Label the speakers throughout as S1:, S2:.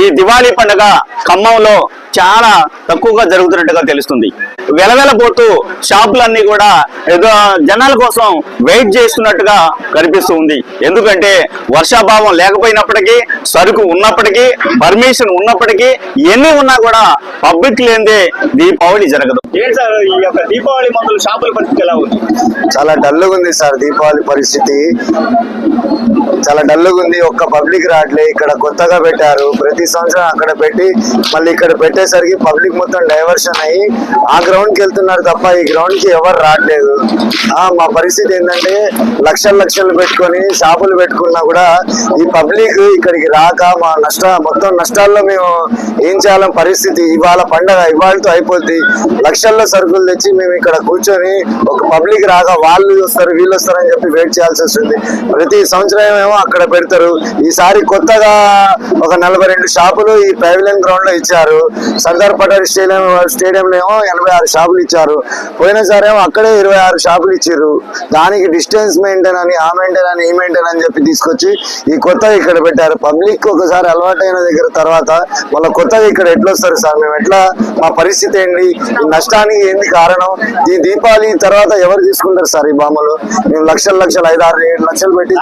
S1: ఈ దివాళీ పండుగ ఖమ్మంలో చాలా తక్కువగా జరుగుతున్నట్టుగా తెలుస్తుంది. వెలవెలపోతూ షాపులన్నీ కూడా ఏదో జనాల కోసం వెయిట్ చేస్తున్నట్టుగా కనిపిస్తూ ఉంది. ఎందుకంటే వర్షాభావం లేకపోయినప్పటికీ సరుకు ఉన్నప్పటికీ పర్మిషన్ ఉన్నప్పటికీ ఎన్ని ఉన్నా కూడా పబ్లిక్ లేనిదే దీపావళి జరగదు. ఈ యొక్క దీపావళి మందులు షాపుల పరిస్థితి ఎలా ఉంది?
S2: చాలా డల్లుగా ఉంది సార్ దీపావళి పరిస్థితి. చాలా డల్గా ఉంది. ఒక్క పబ్లిక్ రావట్లే. ఇక్కడ కొత్తగా పెట్టారు. ప్రతి సంవత్సరం అక్కడ పెట్టి మళ్ళీ ఇక్కడ పెట్టేసరికి పబ్లిక్ మొత్తం డైవర్షన్ అయ్యి ఆ గ్రౌండ్కి వెళ్తున్నారు తప్ప ఈ గ్రౌండ్కి ఎవరు రావట్లేదు. ఆ మా పరిస్థితి ఏంటంటే లక్షలు లక్షలు పెట్టుకొని షాపులు పెట్టుకున్నా కూడా ఈ పబ్లిక్ ఇక్కడికి రాక మా నష్ట మొత్తం నష్టాల్లో మేము ఏం చేయాలని పరిస్థితి? ఇవాళ పండగ ఇవాళతో అయిపోద్ది. లక్షల్లో సరుకులు తెచ్చి మేము ఇక్కడ కూర్చొని ఒక పబ్లిక్ రాక వాళ్ళు వస్తారు వీళ్ళు వస్తారని చెప్పి వెయిట్ చేయాల్సి వస్తుంది. ప్రతి సంవత్సరం ఏమో అక్కడ పెడతారు. ఈసారి కొత్తగా ఒక నలభై రెండు షాపులు ఈ పైవిలియన్ గ్రౌండ్లో ఇచ్చారు. సర్దార్ పటేల్ స్టేడియం స్టేడియంలో ఏమో ఎనభై ఆరు షాపులు ఇచ్చారు. పోయినసారి ఏమో అక్కడే ఇరవై ఆరు షాపులు ఇచ్చారు దానికి డిస్టెన్స్ మెయింటైన్ అని ఆ మెయింటైన్ అని ఈ మెయింటైన్ అని చెప్పి తీసుకొచ్చి ఈ కొత్తగా ఇక్కడ పెట్టారు. పబ్లిక్ ఒకసారి అలవాటైన దగ్గర తర్వాత మళ్ళీ కొత్తగా ఇక్కడ ఎట్లా వస్తారు సార్? మేము ఎట్లా? మా పరిస్థితి ఏంటి? నష్టానికి ఏంది కారణం? ఈ దీపావళి తర్వాత ఎవరు తీసుకుంటారు సార్ ఈ బొమ్మలు? మేము లక్షలు లక్షలు ఐదు ఆరు ఏడు లక్షలు పెట్టి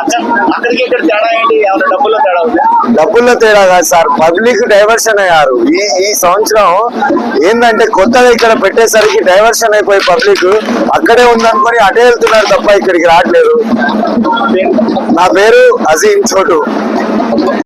S1: అక్కడికి ఇక్కడ తేడా ఏంటి? ఏమైనా డబ్బుల్లో తేడా ఉంది?
S2: డబ్బుల్లో తేడా కాదు సార్ పబ్లిక్ డైవర్షన్ అయ్యారు. ఈ ఈ సంవత్సరం ఏంటంటే కొత్తగా ఇక్కడ పెట్టేసరికి డైవర్షన్ అయిపోయి పబ్లిక్ అక్కడే ఉందనుకొని అటే వెళ్తున్నారు తప్ప ఇక్కడికి రావట్లేదు. నా పేరు అజీం చోటు.